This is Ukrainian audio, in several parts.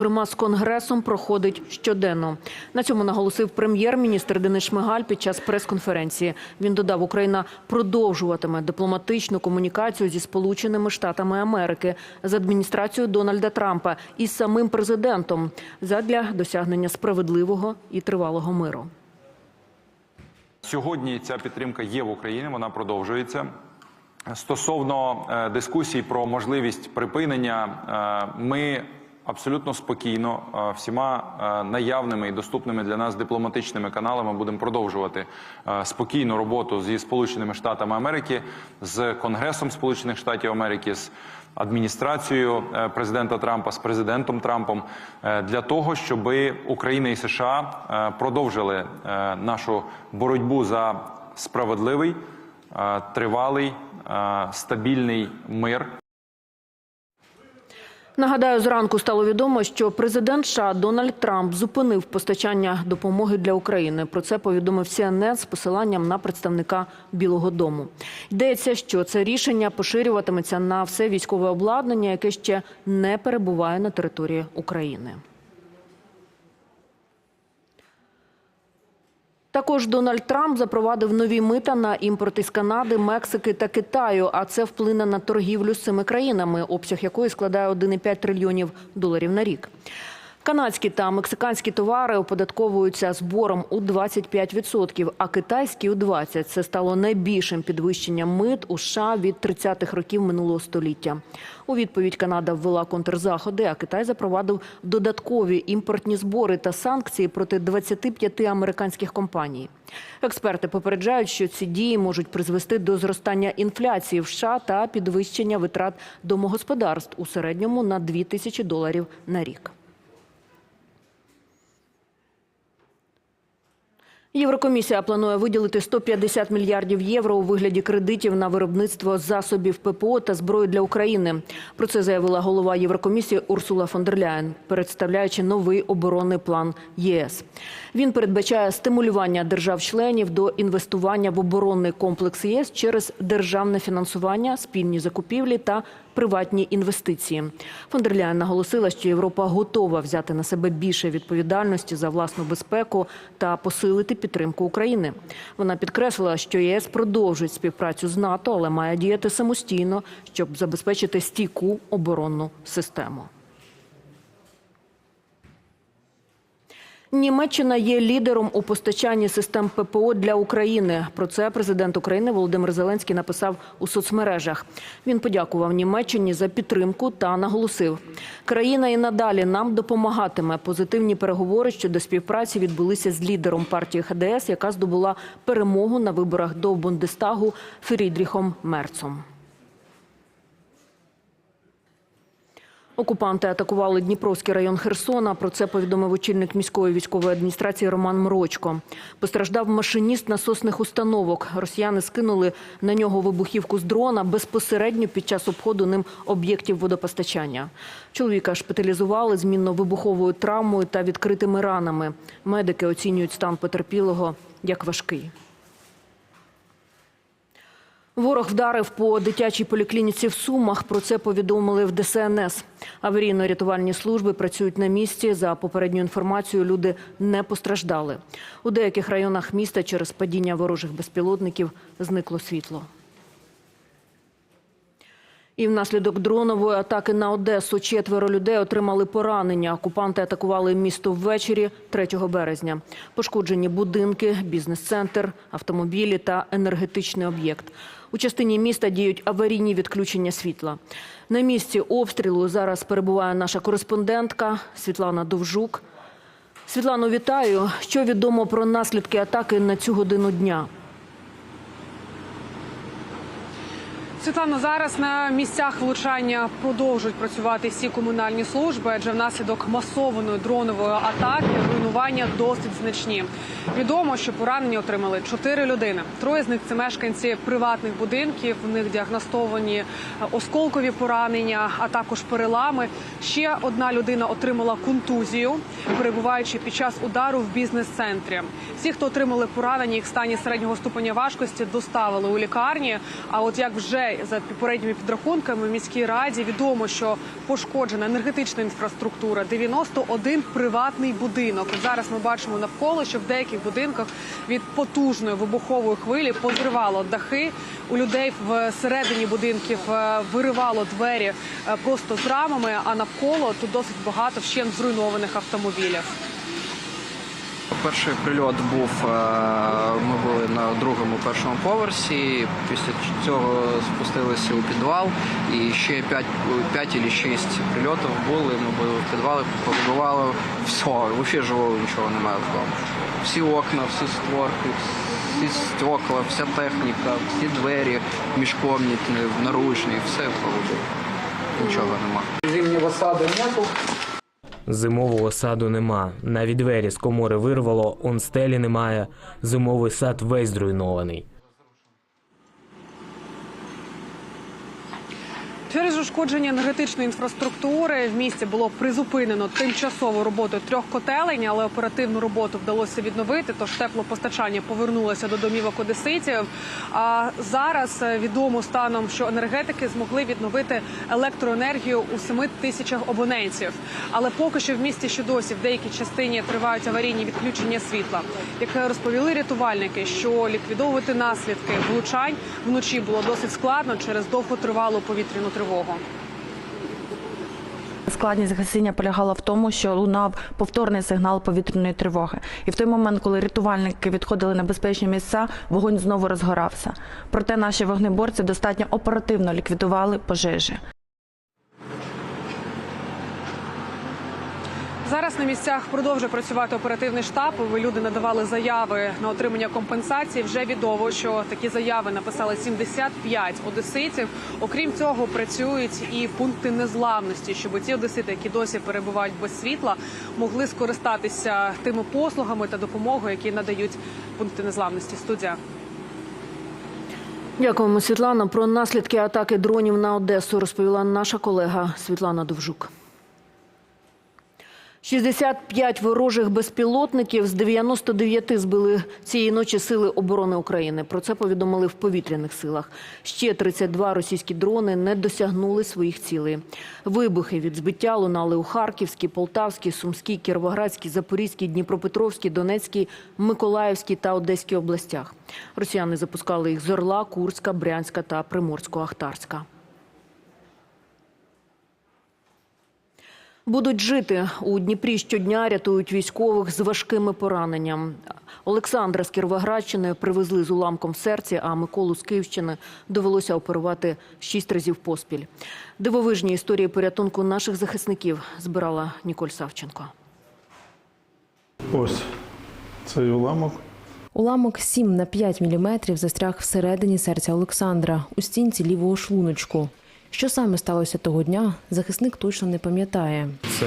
Зокрема, з конгресом проходить щоденно. На цьому наголосив прем'єр-міністр Денис Шмигаль під час прес-конференції. Він додав, Україна продовжуватиме дипломатичну комунікацію зі Сполученими Штатами Америки з адміністрацією Дональда Трампа і з самим президентом задля досягнення справедливого і тривалого миру. Сьогодні ця підтримка є в Україні, вона продовжується. Стосовно е, дискусій про можливість припинення, е, ми абсолютно спокійно е, всіма е, наявними і доступними для нас дипломатичними каналами будемо продовжувати е, спокійну роботу зі Сполученими Штатами Америки, з Конгресом Сполучених Штатів Америки, з адміністрацією президента Трампа, з президентом Трампом для того, щоб Україна і США продовжили нашу боротьбу за справедливий, тривалий, стабільний мир. Нагадаю, зранку стало відомо, що президент США Дональд Трамп зупинив постачання допомоги для України. Про це повідомив CNN з посиланням на представника Білого Дому. Йдеться, що це рішення поширюватиметься на все військове обладнання, яке ще не перебуває на території України. Також Дональд Трамп запровадив нові мита на імпорт із Канади, Мексики та Китаю. А це вплине на торгівлю з цими країнами, обсяг якої складає 1,5 трильйонів доларів на рік. Канадські та мексиканські товари оподатковуються збором у 25%, а китайські – у 20%. Це стало найбільшим підвищенням мит у США від 30-х років минулого століття. У відповідь Канада ввела контрзаходи, а Китай запровадив додаткові імпортні збори та санкції проти 25 американських компаній. Експерти попереджають, що ці дії можуть призвести до зростання інфляції в США та підвищення витрат домогосподарств у середньому на 2 тисячі доларів на рік. Єврокомісія планує виділити 150 мільярдів євро у вигляді кредитів на виробництво засобів ППО та зброї для України. Про це заявила голова Єврокомісії Урсула фон дер Ляєн, представляючи новий оборонний план ЄС. Він передбачає стимулювання держав-членів до інвестування в оборонний комплекс ЄС через державне фінансування, спільні закупівлі та приватні інвестиції. Фондерляєн наголосила, що Європа готова взяти на себе більше відповідальності за власну безпеку та посилити підтримку України. Вона підкреслила, що ЄС продовжить співпрацю з НАТО, але має діяти самостійно, щоб забезпечити стійку оборонну систему. Німеччина є лідером у постачанні систем ППО для України. Про це президент України Володимир Зеленський написав у соцмережах. Він подякував Німеччині за підтримку та наголосив, країна і надалі нам допомагатиме. Позитивні переговори щодо співпраці відбулися з лідером партії ХДС, яка здобула перемогу на виборах до Бундестагу Фрідріхом Мерцом. Окупанти атакували Дніпровський район Херсона. Про це повідомив очільник міської військової адміністрації Роман Мрочко. Постраждав машиніст насосних установок. Росіяни скинули на нього вибухівку з дрона безпосередньо під час обходу ним об'єктів водопостачання. Чоловіка шпиталізували з мінно-вибуховою травмою та відкритими ранами. Медики оцінюють стан потерпілого як важкий. Ворог вдарив по дитячій поліклініці в Сумах. Про це повідомили в ДСНС. Аварійно-рятувальні служби працюють на місці. За попередню інформацією, люди не постраждали. У деяких районах міста через падіння ворожих безпілотників зникло світло. І внаслідок дронової атаки на Одесу четверо людей отримали поранення. Окупанти атакували місто ввечері 3 березня. Пошкоджені будинки, бізнес-центр, автомобілі та енергетичний об'єкт. У частині міста діють аварійні відключення світла. На місці обстрілу зараз перебуває наша кореспондентка Світлана Довжук. Світлано, вітаю. Що відомо про наслідки атаки на цю годину дня? Світлано, зараз на місцях влучання продовжують працювати всі комунальні служби, адже внаслідок масованої дронової атаки руйнування досить значні. Відомо, що поранення отримали чотири людини. Троє з них це мешканці приватних будинків. В них діагностовані осколкові поранення, а також перелами. Ще одна людина отримала контузію, перебуваючи під час удару в бізнес-центрі. Всі, хто отримали поранення, їх стані середнього ступеня важкості, доставили у лікарні. А от як вже За попередніми підрахунками в міській раді відомо, що пошкоджена енергетична інфраструктура, 91 приватний будинок. Зараз ми бачимо навколо, що в деяких будинках від потужної вибухової хвилі позривало дахи. У людей всередині будинків е, виривало двері е, просто з рамами, а навколо тут досить багато вщент зруйнованих автомобілів. Перший прильот був. е, Ми були на другому першому поверсі. Після цього спустилися у підвал, і ще 5, 5 чи 6 прильотів були. Ми були в підвалі, побудували все. Взагалі живого нічого немає вдома. Всі окна, всі створки, всі стекла, вся техніка, всі двері, міжкомнітні, наружні, все побудовано. Нічого немає. Зимнего сада нету. Зимового саду нема. Навіть двері з комори вирвало, он стелі немає. Зимовий сад весь зруйнований. Через ушкодження енергетичної інфраструктури в місті було призупинено тимчасову роботу трьох котелень, але оперативну роботу вдалося відновити. Тож теплопостачання повернулося до домівок одеситів. А зараз е, відомо станом, що енергетики змогли відновити електроенергію у 7 тисячах абонентів. Але поки що в місті ще досі в деякій частині тривають аварійні відключення світла. Як розповіли рятувальники, що ліквідовувати наслідки влучань вночі було досить складно через довготривалу повітряну тривогу. Складність гасіння полягала в тому, що лунав повторний сигнал повітряної тривоги. І в той момент, коли рятувальники відходили на безпечні місця, вогонь знову розгорався. Проте наші вогнеборці достатньо оперативно ліквідували пожежі. Зараз на місцях продовжує працювати оперативний штаб. Люди надавали заяви на отримання компенсації. Вже відомо, що такі заяви написали 75 одеситів. Окрім цього, працюють і пункти незламності, щоб ті одесити, які досі перебувають без світла, могли скористатися тими послугами та допомогою, які надають пункти незламності. Студія. Дякуємо, Світлана. Про наслідки атаки дронів на Одесу розповіла наша колега Світлана Довжук. 65 ворожих безпілотників з 99 збили цієї ночі сили оборони України. Про це повідомили в повітряних силах. Ще 32 російські дрони не досягнули своїх цілей. Вибухи від збиття лунали у Харківській, Полтавській, Сумській, Кіровоградській, Запорізькій, Дніпропетровській, Донецькій, Миколаївській та Одеській областях. Росіяни запускали їх з Орла, Курська, Брянська та Приморсько-Ахтарська. Будуть жити у Дніпрі щодня рятують військових з важкими пораненням. Олександра з Кіровоградщини привезли з уламком в серці, а Миколу з Київщини довелося оперувати шість разів поспіль. Дивовижні історії порятунку наших захисників збирала Ніколь Савченко. Ось цей уламок. Уламок 7 на 5 міліметрів застряг всередині серця Олександра у стінці лівого шлуночку. Що саме сталося того дня, захисник точно не пам'ятає. Це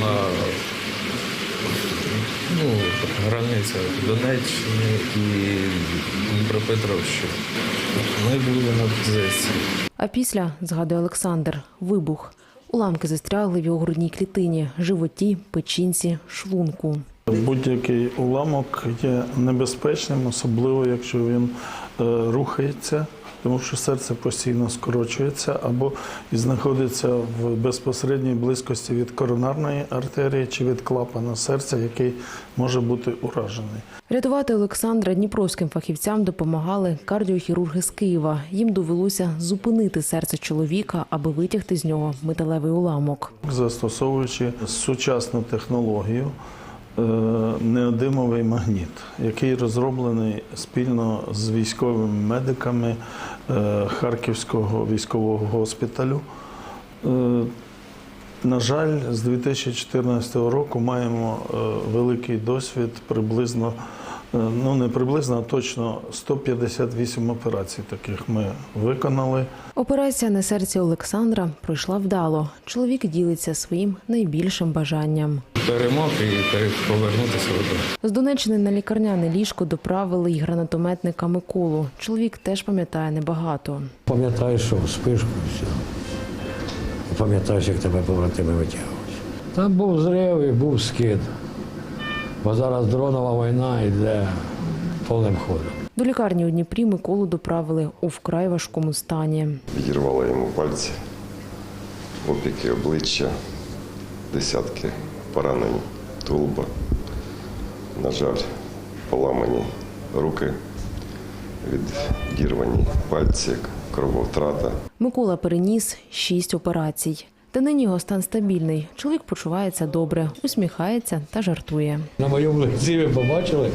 на ну, границя Донеччини і Дніпропетровщини. Ми були на позиції. А після, згадує Олександр, вибух. Уламки застрягли в його грудній клітині, животі, печінці, шлунку. Будь-який уламок є небезпечним, особливо якщо він е, рухається, тому що серце постійно скорочується або знаходиться в безпосередній близькості від коронарної артерії чи від клапана серця, який може бути уражений. Рятувати Олександра дніпровським фахівцям допомагали кардіохірурги з Києва. Їм довелося зупинити серце чоловіка, аби витягти з нього металевий уламок. застосовуючи сучасну технологію. Е, Неодимовий магніт, який розроблений спільно з військовими медиками е, Харківського військового госпіталю. Е, На жаль, з 2014 року маємо великий досвід приблизно, ну не приблизно, а точно 158 операцій таких ми виконали. Операція на серці Олександра пройшла вдало. Чоловік ділиться своїм найбільшим бажанням. Перемог і повернутися додому. З Донеччини на лікарняне ліжко доправили й гранатометника Миколу. Чоловік теж пам'ятає небагато. Пам'ятаєш, що спиш і все. Пам'ятаєш, як тебе побратими витягують. Там був зрив і був скид. Бо зараз дронова війна йде повним ходом. До лікарні у Дніпрі Миколу доправили у вкрай важкому стані. Відірвала йому пальці, опіки обличчя, десятки поранень тулуба. На жаль, поламані руки, відірвані пальці, крововтрата. Микола переніс шість операцій. Та нині його стан стабільний. Чоловік почувається добре, усміхається та жартує. На моєму лиці ви побачили,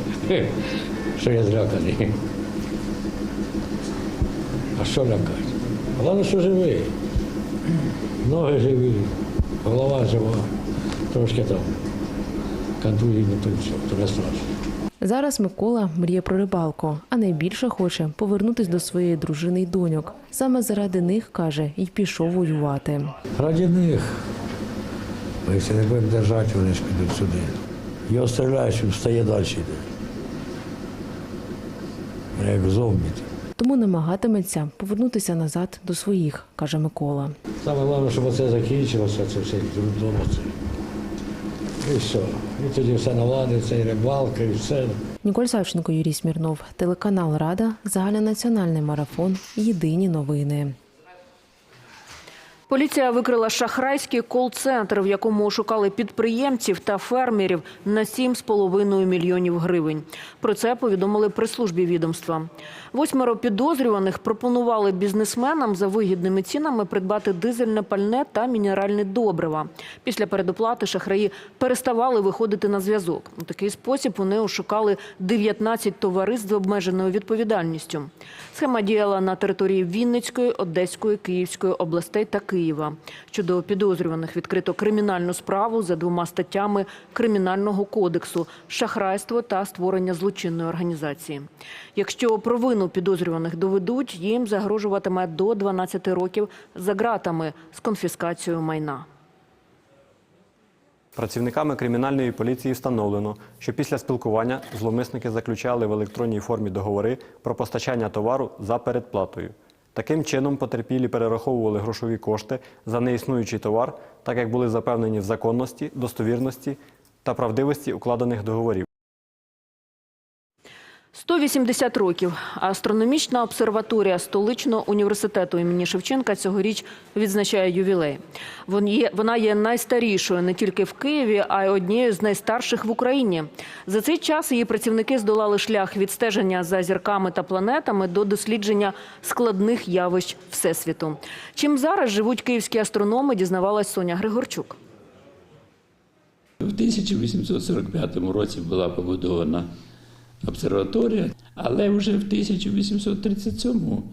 що я зляканий. А що лякати? Головне, що живий. Ноги живі, голова жива. Трошки там контузії, то не страшно. Зараз Микола мріє про рибалку, а найбільше хоче повернутись до своєї дружини й доньок. Саме заради них каже, й пішов воювати. Раді них. Ми якщо не будемо держати, вони ж підуть сюди. Його стріляєш, він встає далі йде. Як зомбі. Тому намагатиметься повернутися назад до своїх, каже Микола. Саме головне, щоб це закінчилося, це все вдома. І все. І тоді все наладиться, і рибалка, і все. Ніколь Савченко, Юрій Смірнов, телеканал Рада, загальнонаціональний марафон. Єдині новини. Поліція викрила шахрайський кол-центр, в якому шукали підприємців та фермерів на 7,5 мільйонів гривень. Про це повідомили прес-службі відомства. Восьмеро підозрюваних пропонували бізнесменам за вигідними цінами придбати дизельне пальне та мінеральне добрива. Після передоплати шахраї переставали виходити на зв'язок. У такий спосіб вони ошукали 19 товариств з обмеженою відповідальністю. Схема діяла на території Вінницької, Одеської, Київської областей та Києва. Щодо підозрюваних відкрито кримінальну справу за двома статтями Кримінального кодексу шахрайство та створення злочинної організації. Якщо провину підозрюваних доведуть, їм загрожуватиме до 12 років за ґратами з конфіскацією майна. Працівниками кримінальної поліції встановлено, що після спілкування зловмисники заключали в електронній формі договори про постачання товару за передплатою. Таким чином потерпілі перераховували грошові кошти за неіснуючий товар, так як були запевнені в законності, достовірності та правдивості укладених договорів. 180 років. Астрономічна обсерваторія столичного університету імені Шевченка цьогоріч відзначає ювілей. Вона є найстарішою не тільки в Києві, а й однією з найстарших в Україні. За цей час її працівники здолали шлях від стеження за зірками та планетами до дослідження складних явищ всесвіту. Чим зараз живуть київські астрономи, дізнавалась Соня Григорчук. У 1845 році була побудована обсерваторія, але вже в 1837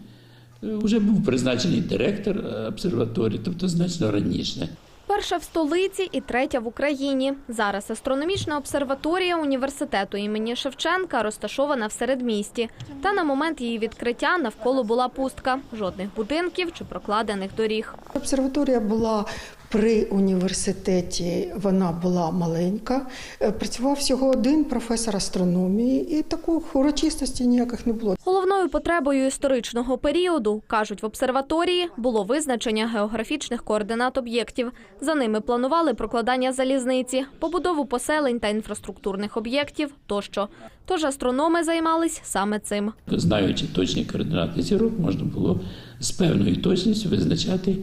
вже був призначений директор е, обсерваторії, тобто значно раніше. Перша в столиці і третя в Україні. Зараз астрономічна обсерваторія університету імені Шевченка розташована в середмісті. Та на момент її відкриття навколо була пустка. Жодних будинків чи прокладених доріг. Обсерваторія була при університеті, вона була маленька. Е, Працював всього один професор астрономії, і такої урочистості ніяких не було. Головною потребою історичного періоду, кажуть в обсерваторії, було визначення географічних координат об'єктів. За ними планували прокладання залізниці, побудову поселень та інфраструктурних об'єктів тощо. Тож астрономи займались саме цим. Знаючи точні координати зірок, можна було з певною точністю визначати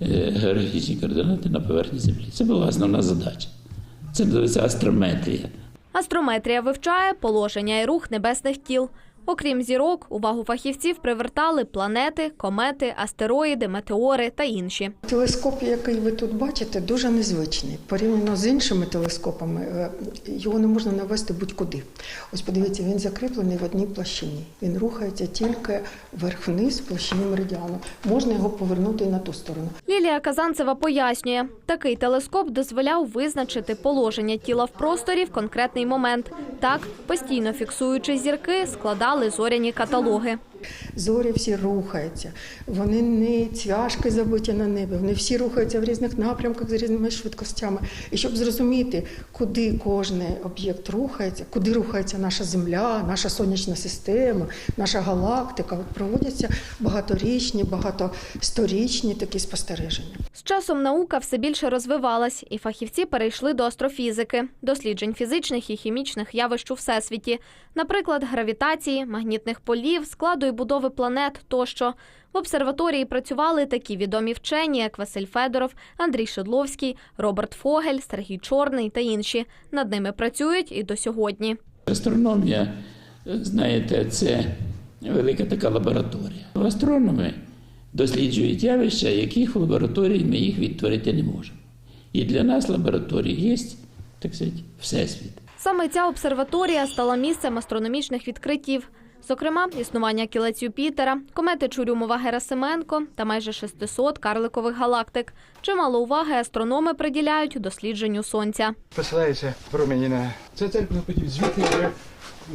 географічні координати на поверхні Землі. Це була основна задача. Це називається астрометрія. Астрометрія вивчає положення і рух небесних тіл. Окрім зірок, увагу фахівців привертали планети, комети, астероїди, метеори та інші. Телескоп, який ви тут бачите, дуже незвичний. Порівняно з іншими телескопами, е, його не можна навести будь-куди. Ось подивіться, він закріплений в одній площині. Він рухається тільки вверх-вниз площині меридіану. Можна його повернути і на ту сторону. Лілія Казанцева пояснює, такий телескоп дозволяв визначити положення тіла в просторі в конкретний момент. Так, постійно фіксуючи зірки, складали зоряні каталоги. Зорі всі рухаються, вони не цвяшки забиті на небі, вони всі рухаються в різних напрямках з різними швидкостями. І щоб зрозуміти, куди кожен об'єкт рухається, куди рухається наша Земля, наша сонячна система, наша галактика, от проводяться багаторічні, багатосторічні такі спостереження. З часом наука все більше розвивалась, і фахівці перейшли до астрофізики, досліджень фізичних і хімічних явищ у всесвіті, наприклад, гравітації, магнітних полів, складу і будови планет тощо. В обсерваторії працювали такі відомі вчені, як Василь Федоров, Андрій Шедловський, Роберт Фогель, Сергій Чорний та інші. Над ними працюють і до сьогодні. Астрономія, знаєте, це велика така лабораторія. Астрономи досліджують явища, яких в лабораторії ми їх відтворити не можемо. І для нас лабораторія є, так сказати, всесвіт. Саме ця обсерваторія стала місцем астрономічних відкриттів. Зокрема, існування кілець Юпітера, комети Чурюмова-Герасименко та майже 600 карликових галактик. Чимало уваги астрономи приділяють дослідженню сонця. Посилається промені на це цель потім звідти вже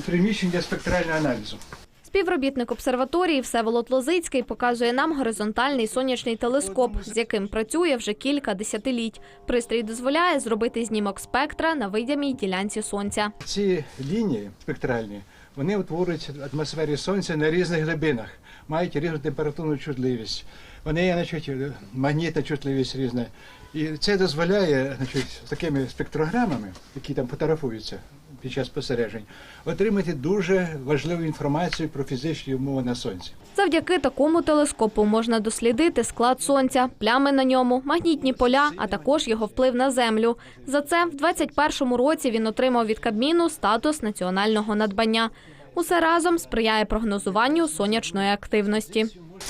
приміщення спектрального аналізу. Співробітник обсерваторії Всеволод Лозицький показує нам горизонтальний сонячний телескоп, з яким працює вже кілька десятиліть. Пристрій дозволяє зробити знімок спектра на видимій ділянці сонця. Ці лінії спектральні вони утворюються в атмосфері сонця на різних глибинах, мають різну температурну чутливість. Вони є значить, магнітна чутливість різна. І це дозволяє значить, такими спектрограмами, які там фотографуються під час спостережень, отримати дуже важливу інформацію про фізичні умови на сонці. Завдяки такому телескопу можна дослідити склад сонця, плями на ньому, магнітні поля, а також його вплив на землю. За це в 21-му році він отримав від Кабміну статус національного надбання. Усе разом сприяє прогнозуванню сонячної активності.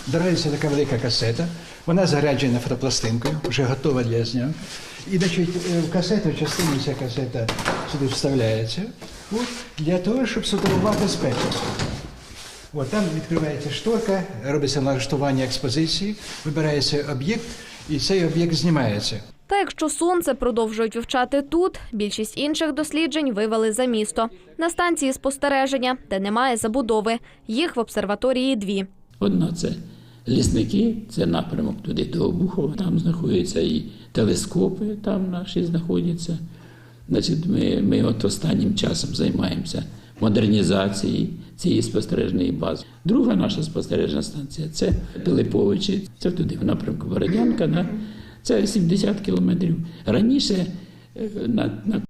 Дарується така велика касета, вона заряджена фотопластинкою, вже готова для зняв. І значить, е, в касету частину ця касета сюди вставляється от, для того, щоб сфотографувати спектр. От, там відкривається шторка, робиться налаштування експозиції, вибирається об'єкт, і цей об'єкт знімається. Та якщо сонце продовжують вивчати тут, більшість інших досліджень вивели за місто на станції спостереження, де немає забудови. Їх в обсерваторії дві. Одна це лісники, це напрямок туди до Обухова. Там знаходяться і телескопи, там наші знаходяться. Значить, ми, ми от останнім часом займаємося модернізацією цієї спостережної бази. Друга наша спостережна станція це Пилиповичі, це туди в напрямку Бородянка. Да? Це 70 кілометрів. Раніше е, на, на